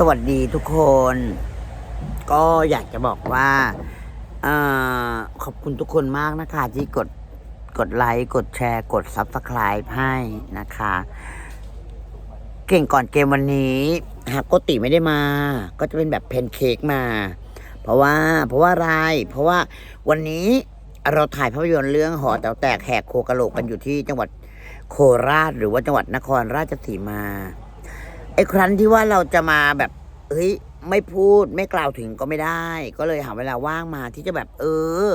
สวัสดีทุกคน ก็อยากจะบอกว่าอขอบคุณทุกคนมากนะคะ ที่กดกดไลค์กดแชร์ กด Subscribe ให้นะคะ เก่งก่อนเกมวันนี้หากโกติไม่ได้มา ก็จะเป็นแบบเพนเค้กมา เพราะว่าเพราะว่าอะไร เพราะว่าวันนี้เราถ่ายภาพยนตร์เรื่องหอแต๋วแตกแหกโคกะโหลกกันอยู่ที่จังหวัดโคราช หรือว่าจังหวัดนครราชสีมา ไอ้ครั้นที่ว่าเราจะมาแบบเฮ้ยไม่พูดไม่กล่าวถึงก็ไม่ได้ ก็เลยหาเวลาว่างมาที่จะแบบ เออ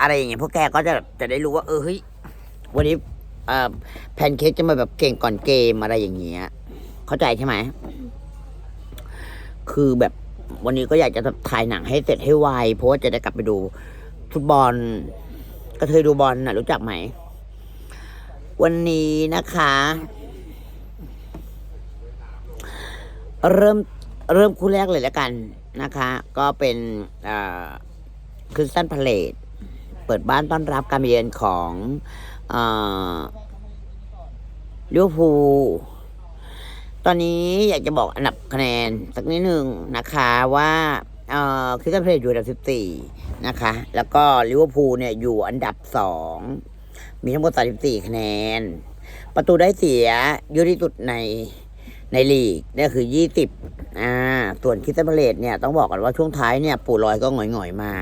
อะไรอย่างเงี้ยพวกแกก็จะจะได้รู้ว่า เออเฮ้ยวันนี้เอ่อแพนเค้กจะมาแบบเก่งก่อนเกมอะไรอย่างเงี้ย เข้าใจใช่ไหมคือแบบวันนี้ก็อยากจะถ่ายหนังให้เสร็จให้ไวเพราะว่าจะได้กลับไปดูฟุตบอลก็เคยดูบอลนะรู้จักไหม วันนี้นะคะ เริ่มเริ่มคู่แรกเลยแล้วกันนะคะ ก็เป็นคริสตันพาเลตเปิดบ้านต้อนรับการเยือนของลิเวอร์พูตอนนี้อยากจะบอกอันดับคะแนนสักนิดหนึ่งนะคะว่าคริสตันพาเลตอยู่อันดับ 14 นะคะ แล้วก็ลิเวอร์พูลเนี่ยอยู่อันดับ 2 มีทั้งหมด 34 คะแนน ประตูได้เสียยอะที่สุดใน ในลีกเนี่ยคือยี่สิบอ่าส่วนคิสตันพาเลตเนี่ยต้องบอกกันว่าช่วงท้ายเนี่ยปู่ลอยก็หงอยๆมา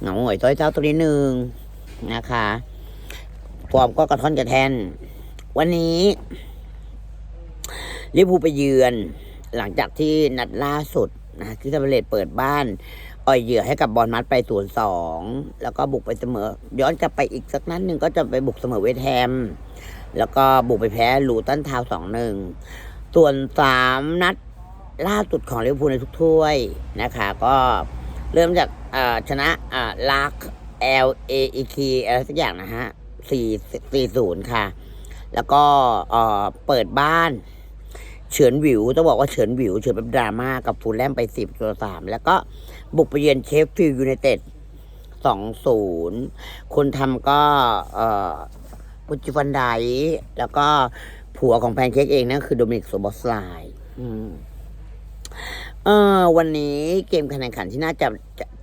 เหงาหงอยต้อยเจ้าตัวนี้หนึ่งนะคะฟอร์มก็กระท่อนกระแทน วันนี้ลิเวอร์พูลไปเยือน หลังจากที่นัดล่าสุดนะคิสตันพาเลตเปิดบ้านอ่อยเหยื่อให้กับบอลมัดไปศูนย์สองแล้วก็บุกไปเสมอ ย้อนกลับไปอีกสักนัดหนึ่งก็จะไปบุกเสมอเวทแฮมแล้วก็บุกไปแพ้ลูตันทาวสองหนึ่ง ส่วนสามนัดล่าสุดของลิเวอร์พูลในทุกถ้วยนะคะ ก็เริ่มจากชนะลาก L A E K อะไรสักอย่างนะฮะสี่สี่ศูนย์ค่ะ แล้วก็เปิดบ้านเฉือนวิวต้องบอกว่าเฉือนวิวเฉือนแบบดราม่ากับฟูลแลมไปสิบตัวสามแล้วก็บุกไปเยือนเชฟฟิลด์ยูไนเต็ดสองศูนย์คนทำก็เอ่อปุจิฟันไดแล้วก็ ผัวของแพนเค้กเองนั่นคือโดมินิกโซบอสไลน์เออวันนี้เกมคะแนนขันที่น่าจะ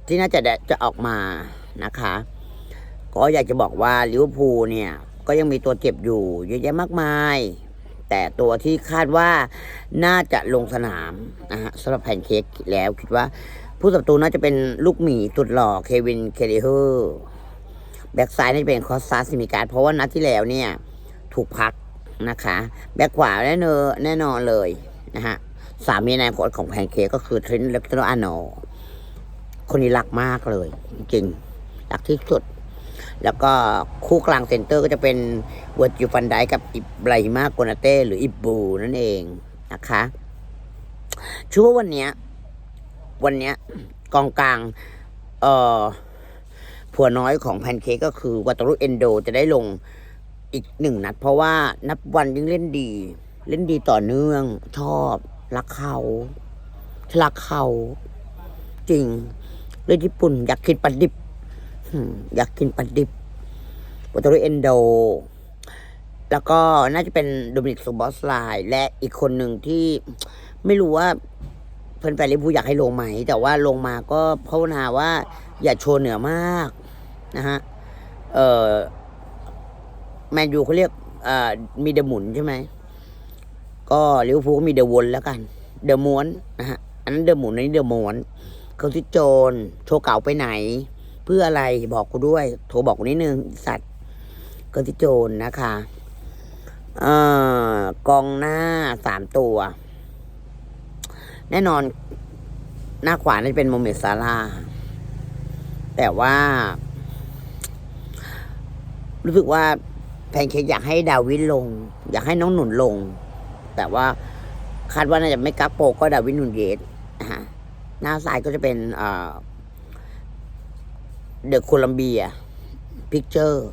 ที่น่าจะจะออกมานะคะ ก็อยากจะบอกว่าลิเวอร์พูลเนี่ย ก็ยังมีตัวเจ็บอยู่เยอะแยะมากมาย แต่ตัวที่คาดว่าน่าจะลงสนามนะฮะสำหรับแพนเค้กแล้วคิดว่า ผู้สับตูน่าจะเป็นลูกหมีตุดหล่อเควินเคเดเฮอร์แบ็กซ้ายน่าจะเป็นคอสซาซิมิการเพราะว่านัดที่แล้วเนี่ย ถูกพัก นะคะ แบ็กขวาแน่นอนแน่นอนเลยนะฮะสามีนายโค้ของแพนเค้กก็คือทรินเลฟเตอร์อาโนคนนี้รักมากเลย จริงรักที่สุด แล้วก็คู่กลางเซนเตอร์ก็จะเป็นเวอร์จิฟันไดกับอิบไบรมาโกนาเต้หรืออิบบูนั่นเองนะคะชื่อว่าวันเนี้ยวันเนี้ยกองกลาง เอ่อผัวน้อยของแพนเค้กก็คือวัตรุเอนโดจะได้ลง อีกหนึ่งนัด เพราะว่านับวันยิ่งเล่นดี เล่นดีต่อเนื่อง ชอบรักเขารักเขาจริงเลยญี่ปุ่น อยากกินปลาดิบอยากกินปลาดิบวัตรุเอนโด แล้วก็น่าจะเป็นโดมินิกซูบอสไลและอีกคนหนึ่งที่ไม่รู้ว่าแฟนๆลิเวอร์พูอยากให้ลงไหม แต่ว่าลงมาก็ภาวนาว่าอย่าโชว์เหนือมากนะฮะ เอ่อ แมนยูเขาเรียกมีเดหมุนใช่ไหม ก็ลิเวอร์พูลก็มีเดอะวนแล้วกัน เดอะม้วนนะฮะ อันนั้นเดอะหมุนอันนี้เดอะม้วนเขาที่โจนโชว์เก่าไปไหน เพื่ออะไรบอกกูด้วย โทรบอกกูนิดนึงสัตว์ก็ที่โจนนะคะเอ่อกองหน้าสามตัว แน่นอนหน้าขวาน่าจะเป็นโมเมดซาลาแต่ว่า รู้สึกว่า แพนเค้กอยากให้ดาวินลง อยากให้น้องหนุนลง แต่ว่าคาดว่าน่าจะไม่กักโปก็ดาวินนุนเยสนะฮะหน้าซ้ายก็จะเป็นเดอะโคลัมเบียพิกเจอร์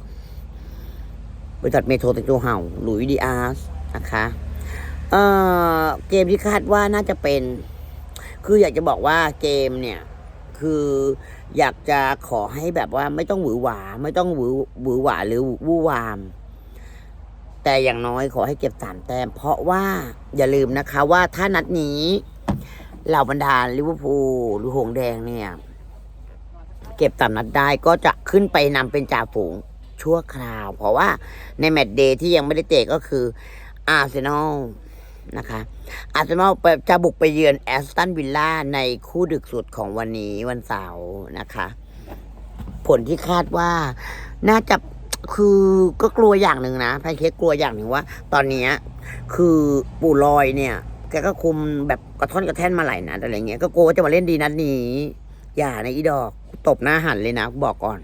บริษัทเมโทรติโจเห่าหลุยดีอาร์สนะคะเอ่อเกมที่คาดว่าน่าจะเป็น คืออยากจะบอกว่าเกมเนี่ย คืออยากจะขอให้แบบว่าไม่ต้องหวือหวา ไม่ต้องหวือหวือหวาหรือวู่วาม แต่อย่างน้อยขอให้เก็บสามแต้ม เพราะว่าอย่าลืมนะคะว่าถ้านัดนี้เหล่าบรรดาลิเวอร์พูลหรือหงแดงเนี่ย เก็บสามนัดได้ก็จะขึ้นไปนำเป็นจ่าฝูงชั่วคราว เพราะว่าในแมตช์เดย์ที่ยังไม่ได้เตะก็คืออาร์เซนอลนะคะอาร์เซนอลจะบุกไปเยือนแอสตันวิลล่าในคู่ดึกสุดของวันนี้วันเสาร์นะคะ ผลที่คาดว่าน่าจะ คือก็กลัวอย่างหนึ่งนะแพนเค้กกลัวอย่างหนึ่งว่า ตอนนี้คือปู่ลอยเนี่ย แกก็คุมแบบกระท่อนกระแท่นมาหลายนัดอะไรเงี้ยก็กลัวว่าจะมาเล่นดีนัดนี้ อย่าในะอีดอกตบหน้าหันเลยนะบอกก่อน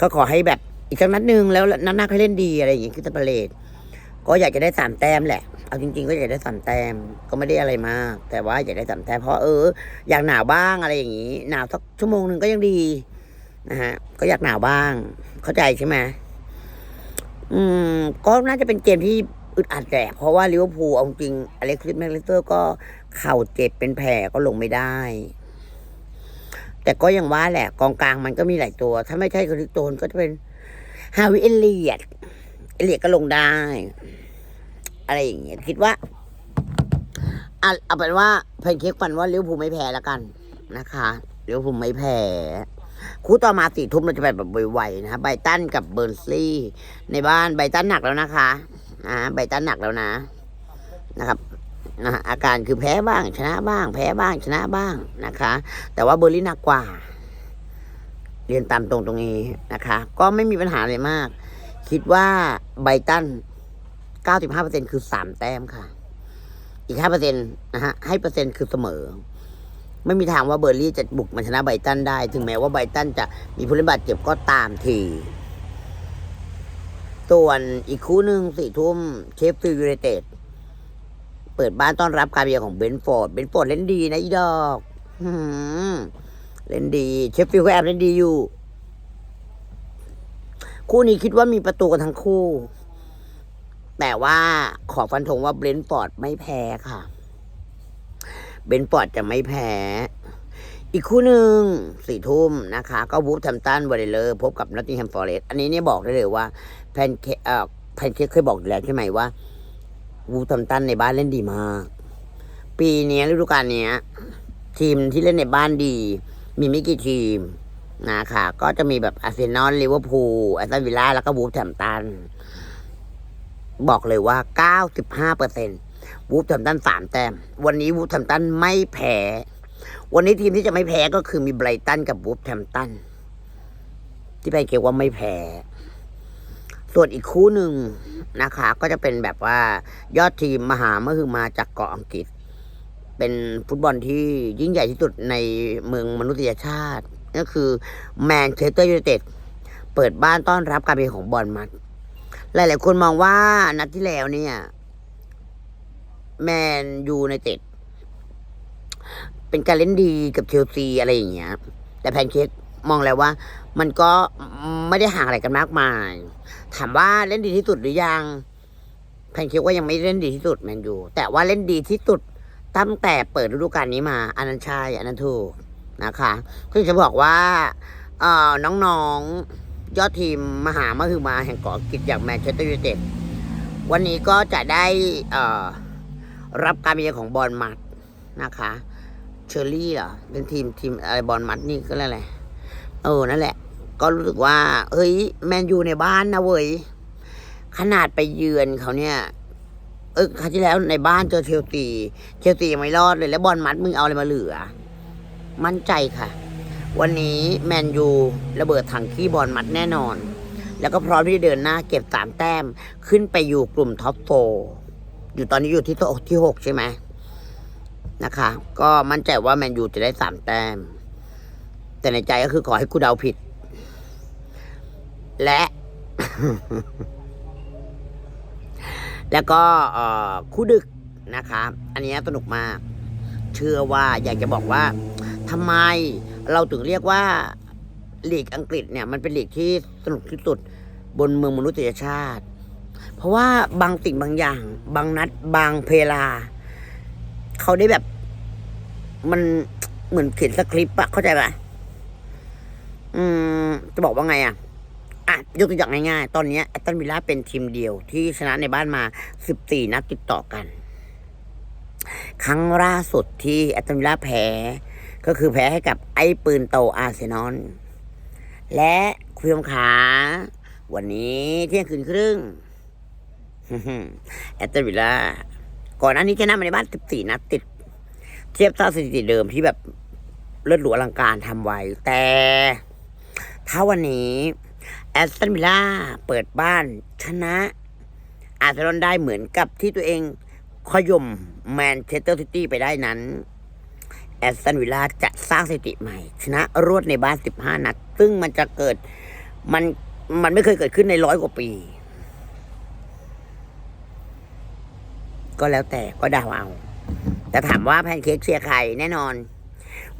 ก็ขอให้แบบอีกสักนัดหนึ่งแล้วนัดหน้าเขาเล่นดีอะไรอย่างงี้คือตะเปเลดก็อยากจะได้สามแต้มแหละ เอาจริง ๆ ก็อยากได้สามแต้ม ก็ไม่ได้อะไรมาก แต่ว่าอยากได้สามแต้มเพราะเออ อยากหนาวบ้างอะไรอย่างงี้ หนาวสักชั่วโมงหนึ่งก็ยังดี นะฮะก็อยากหนาวบ้าง เข้าใจใช่ไหมอืม ก็น่าจะเป็นเกมที่อึดอัดแหละเพราะว่าลิเวอร์พูลเอาจริงอเล็กซิสแมคลิสเตอร์ก็เข่าเจ็บเป็นแผลก็ลงไม่ได้ แต่ก็ยังว่าแหละ กองกลางมันก็มีหลายตัว ถ้าไม่ใช่คริสโตนก็จะเป็นฮาวิเอเลียดเอเลียดก็ลงได้ อะไรอย่างเงี้ยคิดว่าอะเอาเป็นว่าแพนเค้กฟันว่าลิเวอร์พูลไม่แพ้แล้วกันนะคะลิเวอร์พูลไม่แพ้ คู่ต่อมาสี่ทุ่มเราจะไปแบบไวๆนะคะไบตันกับเบิร์นสลีย์ในบ้านไบตันหนักแล้วนะคะอ่าไบตันหนักแล้วนะ นะครับนะฮะอาการคือแพ้บ้างชนะบ้าง แพ้บ้างชนะบ้างนะคะ แต่ว่าเบอร์ลินหนักกว่า เรียนตามตรงตรงนี้นะคะ ก็ไม่มีปัญหาอะไรมาก คิดว่าไบตัน 95%คือสามแต้มค่ะ อีก 5%นะฮะให้เปอร์เซ็นต์คือเสมอ ไม่มีทางว่าเบอร์ลี่จะบุกมาชนะไบตันได้ ถึงแม้ว่าไบตันจะมีผู้เล่นบาดเจ็บก็ตามทีส่วนอีกคู่หนึ่งสี่ทุ่มเชฟฟิลด์ยูไนเต็ดเปิดบ้านต้อนรับการเยือนของเบนฟอร์ด เบนฟอร์ดเล่นดีนะอีดอกเล่นดี เชฟฟิลด์ก็แอบเล่นดีอยู่ คู่นี้คิดว่ามีประตูกันทั้งคู่ แต่ว่าขอฟันธงว่าเบนท์ฟอร์ดไม่แพ้ค่ะ เบนท์ฟอร์ดจะไม่แพ้ อีกคู่หนึ่งสี่ทุ่มนะคะ ก็วูฟแฮมตันวอร์เรอร์พบกับนอตติงแฮมฟอร์เรสอันนี้เนี่ยบอกได้เลยว่าแพนเคเอ่อแพนเค้กเคยบอกแล้วใช่ไหมว่า วูฟแฮมตันในบ้านเล่นดีมาก ปีนี้ฤดูกาลนี้ทีมที่เล่นในบ้านดี มีไม่กี่ทีมนะคะก็จะมีแบบอาร์เซนอลลิเวอร์พูลแอสตันวิลล่าแล้วก็วูฟแฮมตัน บอกเลยว่า 95เปอร์เซ็นต์ วูฟแฮมตันสามแต้ม วันนี้วูฟแฮมตันไม่แพ้ วันนี้ทีมที่จะไม่แพ้ก็คือมีไบรตันกับวูฟแฮมตันที่ไปเกี่ยวว่าไม่แพ้ ส่วนอีกคู่หนึ่งนะคะ ก็จะเป็นแบบว่ายอดทีมมหาเมหึมาจากเกาะอังกฤษ เป็นฟุตบอลที่ยิ่งใหญ่ที่สุดในเมืองมนุษยชาติ ก็คือแมนเชสเตอร์ยูไนเต็ดเปิดบ้านต้อนรับการเป็นของบอลมัดหลาย ๆ คนมองว่านัดที่แล้วเนี่ย แมนยูในเต็ด เป็นการเล่นดีกับเชลซีอะไรอย่างเงี้ย แต่แพนเค้กมองแล้วว่า มันก็ไม่ได้ห่างอะไรกันมากมาย ถามว่าเล่นดีที่สุดหรือยัง แพนเค้กว่ายังไม่เล่นดีที่สุดแมนยูแต่ว่าเล่นดีที่สุดตั้งแต่เปิดฤดูกาลนี้มาอันนั้นใช่อันนั้นถูกนะคะคือจะบอกว่าเอ่อน้องๆยอดทีมมหามหึมาแห่งเกาะอังกฤษอย่างแมนเชสเตอร์ยูไนเต็ดวันนี้ก็จะได้เอ่อ รับการเยือนของบอลมัดนะคะ เชอร์รี่เหรอ เป็นทีมทีมอะไรบอลมัดนี่ก็อะไรเออ นั่นแหละ ก็รู้สึกว่า เฮ้ย แมนยูในบ้านนะเว้ย ขนาดไปเยือนเขาเนี่ย เออครั้งที่แล้วในบ้านเจอเชลซีเชลซียังไม่รอดเลย แล้วบอลมัดมึงเอาอะไรมาเหลือ มั่นใจค่ะ วันนี้แมนยูระเบิดถังขี้บอลมัดแน่นอน แล้วก็พร้อมที่จะเดินหน้าเก็บสามแต้ม ขึ้นไปอยู่กลุ่มท็อปโฟ อยู่ตอนนี้อยู่ที่ที่หกใช่ไหมนะคะ ก็มั่นใจว่าแมนยูจะได้สามแต้ม แต่ในใจก็คือขอให้กูเดาผิด และ แล้วก็คู่ดึกนะคะ อันนี้สนุกมาก เชื่อว่าอยากจะบอกว่าทำไมเราถึงเรียกว่าลีกอังกฤษเนี่ย มันเป็นลีกที่สนุกที่สุดบนเมืองมนุษยชาติ เพราะว่าบางสิ่งบางอย่าง บางนัด บางเพลา เขาได้แบบ มันเหมือนเขียนสคริปต์อะเข้าใจปะอืม จะบอกว่าไงอะอะยกตัวอย่างง่ายๆ ตอนนี้แอตตันวิลล่าเป็นทีมเดียว ที่ชนะในบ้านมา 14 นัดติดต่อกัน ครั้งล่าสุดที่แอตตันวิลล่าแพ้ก็คือแพ้ให้กับไอ้ปืนโตอาร์เซนอลและคุณผู้ชมขาวันนี้เที่ยงคืนครึ่ง แอตตันวิลล่าก่อนหน้านี้ชนะมาในบ้าน14นัดติด เทียบเท่าสถิติเดิมที่แบบเลือดหลวอลังการทำไว้ แต่ ถ้าวันนี้ แอสตันวิลล่าเปิดบ้านชนะ อาร์เซนอลได้เหมือนกับที่ตัวเองขย่มแมนเชสเตอร์ซิตี้ไปได้นั้น แอสตันวิลล่าจะสร้างสถิติใหม่ ชนะรวดในบ้าน 15 นัด ซึ่งมันจะเกิดมันมันไม่เคยเกิดขึ้นในร้อยกว่าปี ก็แล้วแต่ก็เดาเอา แต่ถามว่าแพนเค้กเชียร์ใครแน่นอน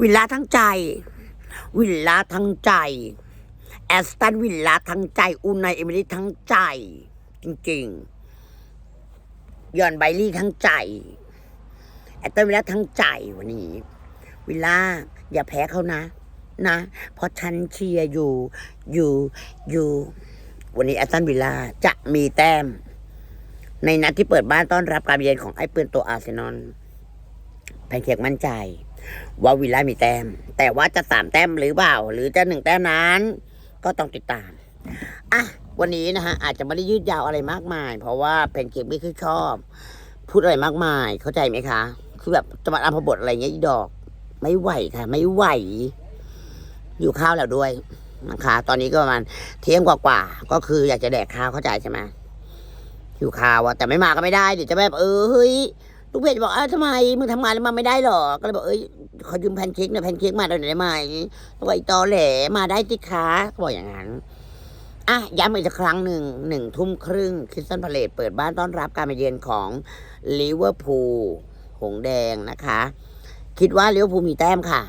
วิลล่าทั้งใจ วิลล่าทั้งใจแอสตันวิลล่าทั้งใจอุนไนเอมิลี่ทั้งใจ จริงๆยอนไบลี่ทั้งใจแอสตันวิลล่าทั้งใจวันนี้ วิลล่าอย่าแพ้เขานะ นะ เพราะฉันเชียร์อยู่อยู่อยู่ วันนี้แอสตันวิลล่าจะมีแต้ม ในนัดที่เปิดบ้านต้อนรับการเยือนของไอ้ปืนตัวอาร์เซนอลแพนเค้กมั่นใจ ว่าวิลล่ามีแต้ม แต่ว่าจะสามแต้มหรือเปล่า หรือจะหนึ่งแต้มนั้น ก็ต้องติดตามอะวันนี้นะฮะอาจจะไม่ได้ยืดยาวอะไรมากมาย เพราะว่าแพนเค้กไม่คือชอบ พูดอะไรมากมาย เข้าใจไหมคะ คือแบบจะมาอัมพบทอะไรเงี้ยดอก ไม่ไหวค่ะ ไม่ไหว อยู่ข้าวแล้วด้วยนะคะตอนนี้ก็ประมาณเที่ยงกว่าๆก็คืออยากจะแดกข้าวเข้าใจใช่ไหม อยู่ข่าวอะแต่ไม่มาก็ไม่ได้เดี๋ยวจะแบบเออเฮ้ยลูกเพจบอกอ้าวทำไมมึงทำงานแล้วมาไม่ได้หรอก็เลยบอกเอ้ยขอยืมแพนเค้กหน่อยแพนเค้กมาหน่อยได้ไหมบอกว่าไอ้ตอแหลมาได้ติคะก็บอกอย่างนั้นอะย้ำอีกครั้งหนึ่งหนึ่งทุ่มครึ่งคริสตันพาเลตเปิดบ้านต้อนรับการมาเยือนของลิเวอร์พูลหงแดงนะคะ คิดว่าลิเวอร์พูลมีแต้มค่ะ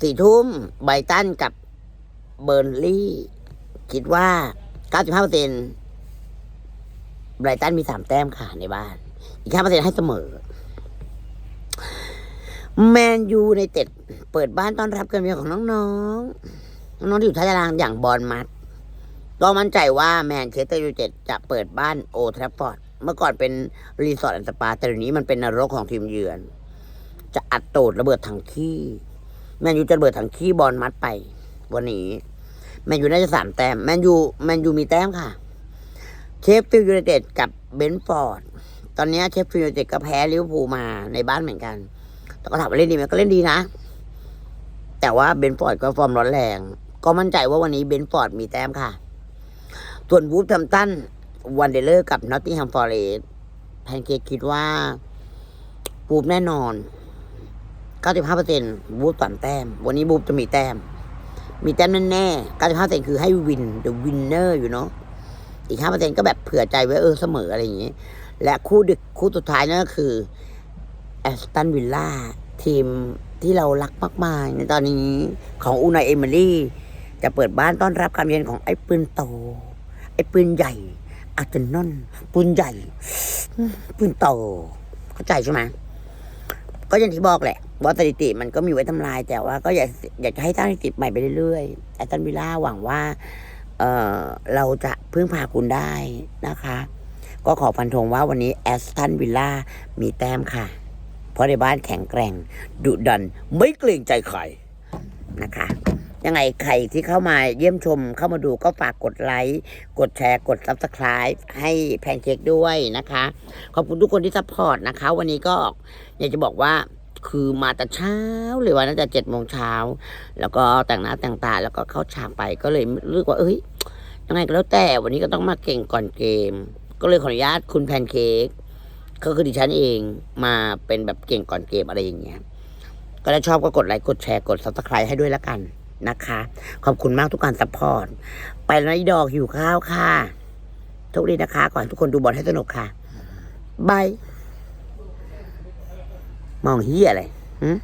สี่ทุ่มไบตันกับเบอร์นลี่ คิดว่า95เปอร์เซ็นต์ ไบรตันมีสามแต้มค่ะในบ้าน อีกห้าเปอร์เซ็นต์ให้เสมอ แมนยูในเต็ด เปิดบ้านต้อนรับกันเมียของน้องๆ น้องๆที่อยู่ท้ายตารางอย่างบอลมัดก็มั่นใจว่าแมนเชสเตอร์ยูไนเต็ดจะเปิดบ้านโอทรัฟฟอร์ด เมื่อก่อนเป็นรีสอร์ทแอนสปา แต่เดี๋ยวนี้มันเป็นนรกของทีมเยือน จะอัดโตดระเบิดถังขี้ แมนยูจะระเบิดถังขี้บอลมัดไป วันนี้ แมนยูน่าจะสามแต้ม แมนยู แมนยูมีแต้มค่ะ เชฟฟิลด์ยูไนเต็ดกับเบนฟอร์ด ตอนนี้เชฟฟิลด์ยูไนเต็ดก็แพ้ลิเวอร์พูลมาในบ้านเหมือนกัน แต่ก็ถามว่าเล่นดีไหมก็เล่นดีนะ แต่ว่าเบนฟอร์ดก็ฟอร์มร้อนแรง ก็มั่นใจว่าวันนี้เบนฟอร์ดมีแต้มค่ะ ส่วนวูฟแฮมตันวันเดเลอร์กับนอตติงแฮมฟอร์เรสแพนเค้กคิดว่าวูฟแน่นอน 95%วูฟสามแต้ม วันนี้วูฟจะมีแต้ม มีแต้มแน่ๆ95%คือให้วิน the winner อยู่เนาะ อีกห้าเปอร์เซ็นก็แบบเผื่อใจไว้เออเสมออะไรอย่างนี้ และคู่ดึกคู่สุดท้ายนั่นก็คือแอสตันวิลล่าทีมที่เรารักมากๆในตอนนี้ของอูนายเอมิลี่จะเปิดบ้านต้อนรับการเยือนของไอ้ปืนโต ไอ้ปืนใหญ่อาร์เซนอลปืนใหญ่ ปืนโต เข้าใจใช่ไหมก็อย่างที่บอกแหละว่าสถิติมันก็มีไว้ทำลาย แต่ว่าก็อยากอยากจะให้สร้างสถิติใหม่ไปเรื่อยๆแอสตันวิลล่าหวังว่า เเราจะพึ่งพาคุณได้นะคะ ก็ขอฟันธงว่าวันนี้แอสตันวิลล่ามีแต้มค่ะ เพราะในบ้านแข็งแกร่ง ดุดันไม่เกรงใจใครนะคะยังไงใครที่เข้ามาเยี่ยมชมเข้ามาดูก็ฝากกดไลค์ กดแชร์ กด Subscribe ให้แพนเค้กด้วยนะคะ ขอบคุณทุกคนที่ซัพพอร์ตนะคะ วันนี้ก็อยากจะบอกว่า คือมาแต่เช้าเลยวันนั้นจะเจ็ดโมงเช้า แล้วก็แต่งหน้าแต่งตาแล้วก็เข้าฉากไปก็เลยเลือกว่าเอ้ยยังไงก็แล้วแต่วันนี้ก็ต้องมาเก่งก่อนเกม ก็เลยขออนุญาตคุณแพนเค้กก็คือดิฉันเองมาเป็นแบบเก่งก่อนเกมอะไรอย่างเงี้ยก็ถ้าชอบก็กดไลค์กดแชร์กด subscribe ให้ด้วยแล้วกันนะคะ ขอบคุณมากทุกการซัพพอร์ตไปแล้วนะอีดอกหิวข้าวค่ะโชคดีนะคะ ขอให้ทุกคนดูบอลให้สนุกค่ะบาย มองเฮียอะไรอืม